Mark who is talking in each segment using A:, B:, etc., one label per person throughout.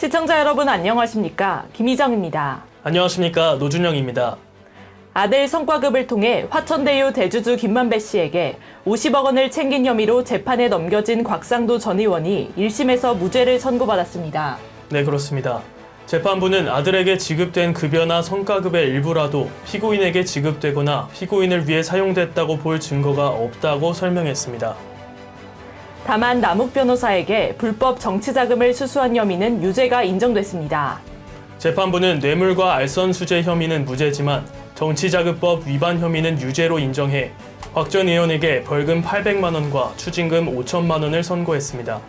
A: 시청자 여러분 안녕하십니까? 김희정입니다.
B: 안녕하십니까 노준영입니다.
A: 아들 성과급을 통해 화천대유 대주주 김만배 씨에게 50억 원을 챙긴 혐의로 재판에 넘겨진 곽상도 전 의원이 1심에서 무죄를 선고받았습니다.
B: 네 그렇습니다. 재판부는 아들에게 지급된 급여나 성과급의 일부라도 피고인에게 지급되거나 피고인을 위해 사용됐다고 볼 증거가 없다고 설명했습니다.
A: 다만 남욱 변호사에게 불법 정치 자금을 수수한 혐의는 유죄가 인정됐습니다.
B: 재판부는 뇌물과 알선 수재 혐의는 무죄지만 정치자금법 위반 혐의는 유죄로 인정해 곽 전 의원에게 벌금 800만 원과 추징금 5천만 원을 선고했습니다.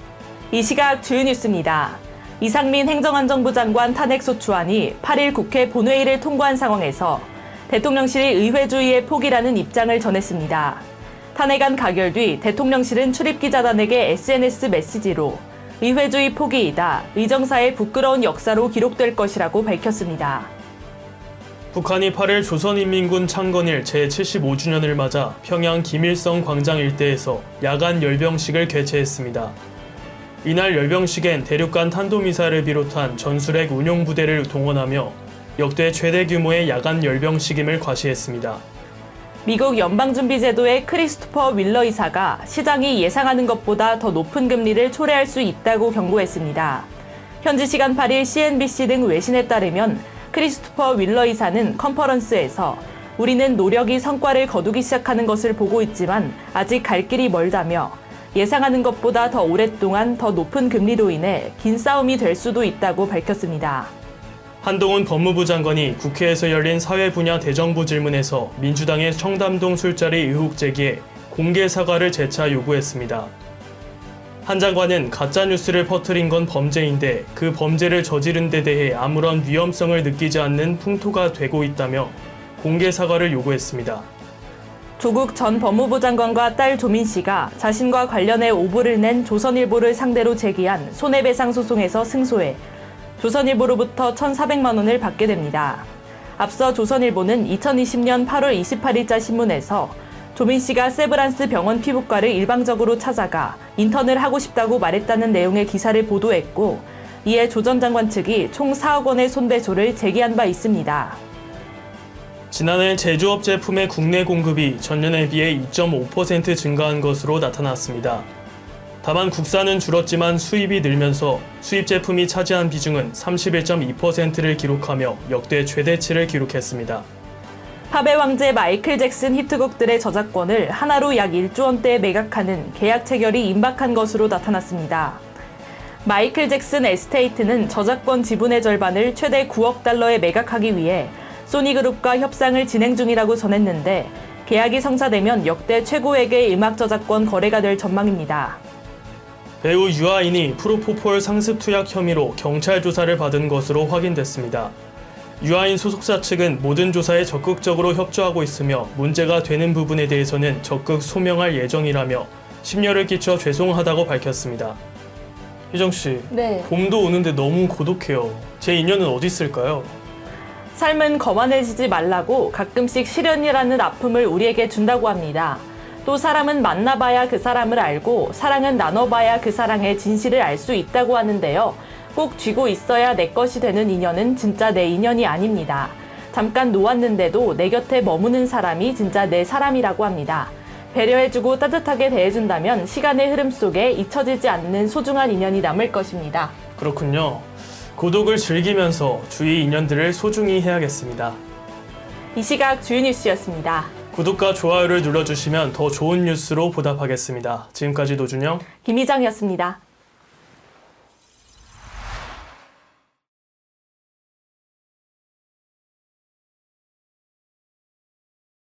A: 이 시각 주요 뉴스입니다. 이상민 행정안전부 장관 탄핵소추안이 8일 국회 본회의를 통과한 상황에서 대통령실이 의회주의의 포기라는 입장을 전했습니다. 탄핵안 가결 뒤 대통령실은 출입기자단에게 SNS 메시지로 의회주의 포기이다. 의정사의 부끄러운 역사로 기록될 것이라고 밝혔습니다.
B: 북한이 8일 조선인민군 창건일 제75주년을 맞아 평양 김일성 광장 일대에서 야간 열병식을 개최했습니다. 이날 열병식엔 대륙간 탄도미사일을 비롯한 전술핵 운용부대를 동원하며 역대 최대 규모의 야간 열병식임을 과시했습니다.
A: 미국 연방준비제도의 크리스토퍼 윌러 이사가 시장이 예상하는 것보다 더 높은 금리를 초래할 수 있다고 경고했습니다. 현지 시간 8일 CNBC 등 외신에 따르면 크리스토퍼 윌러 이사는 컨퍼런스에서 우리는 노력이 성과를 거두기 시작하는 것을 보고 있지만 아직 갈 길이 멀다며 예상하는 것보다 더 오랫동안 더 높은 금리로 인해 긴 싸움이 될 수도 있다고 밝혔습니다.
B: 한동훈 법무부 장관이 국회에서 열린 사회 분야 대정부 질문에서 민주당의 청담동 술자리 의혹 제기에 공개 사과를 재차 요구했습니다. 한 장관은 가짜 뉴스를 퍼뜨린 건 범죄인데 그 범죄를 저지른 데 대해 아무런 위험성을 느끼지 않는 풍토가 되고 있다며 공개 사과를 요구했습니다.
A: 조국 전 법무부 장관과 딸 조민 씨가 자신과 관련해 오보를 낸 조선일보를 상대로 제기한 손해배상 소송에서 승소해 조선일보로부터 1,400만 원을 받게 됩니다. 앞서 조선일보는 2020년 8월 28일자 신문에서 조민 씨가 세브란스 병원 피부과를 일방적으로 찾아가 인턴을 하고 싶다고 말했다는 내용의 기사를 보도했고 이에 조 전 장관 측이 총 4억 원의 손배소를 제기한 바 있습니다.
B: 지난해 제조업 제품의 국내 공급이 전년에 비해 2.5% 증가한 것으로 나타났습니다. 다만 국산은 줄었지만 수입이 늘면서 수입 제품이 차지한 비중은 31.2%를 기록하며 역대 최대치를 기록했습니다.
A: 팝의 왕제 마이클 잭슨 히트곡들의 저작권을 하나로 약 1조 원대에 매각하는 계약 체결이 임박한 것으로 나타났습니다. 마이클 잭슨 에스테이트는 저작권 지분의 절반을 최대 9억 달러에 매각하기 위해 소니그룹과 협상을 진행 중이라고 전했는데 계약이 성사되면 역대 최고액의 음악 저작권 거래가 될 전망입니다.
B: 배우 유아인이 프로포폴 상습 투약 혐의로 경찰 조사를 받은 것으로 확인됐습니다. 유아인 소속사 측은 모든 조사에 적극적으로 협조하고 있으며 문제가 되는 부분에 대해서는 적극 소명할 예정이라며 심려를 끼쳐 죄송하다고 밝혔습니다. 희정 씨,
A: 네.
B: 봄도 오는데 너무 고독해요. 제 인연은 어디 있을까요?
A: 삶은 거만해지지 말라고 가끔씩 시련이라는 아픔을 우리에게 준다고 합니다. 또 사람은 만나봐야 그 사람을 알고 사랑은 나눠봐야 그 사랑의 진실을 알 수 있다고 하는데요. 꼭 쥐고 있어야 내 것이 되는 인연은 진짜 내 인연이 아닙니다. 잠깐 놓았는데도 내 곁에 머무는 사람이 진짜 내 사람이라고 합니다. 배려해주고 따뜻하게 대해준다면 시간의 흐름 속에 잊혀지지 않는 소중한 인연이 남을 것입니다.
B: 그렇군요. 고독을 즐기면서 주위 인연들을 소중히 해야겠습니다.
A: 이 시각 주요 뉴스였습니다.
B: 구독과 좋아요를 눌러주시면 더 좋은 뉴스로 보답하겠습니다. 지금까지 노준영,
A: 김희정이었습니다.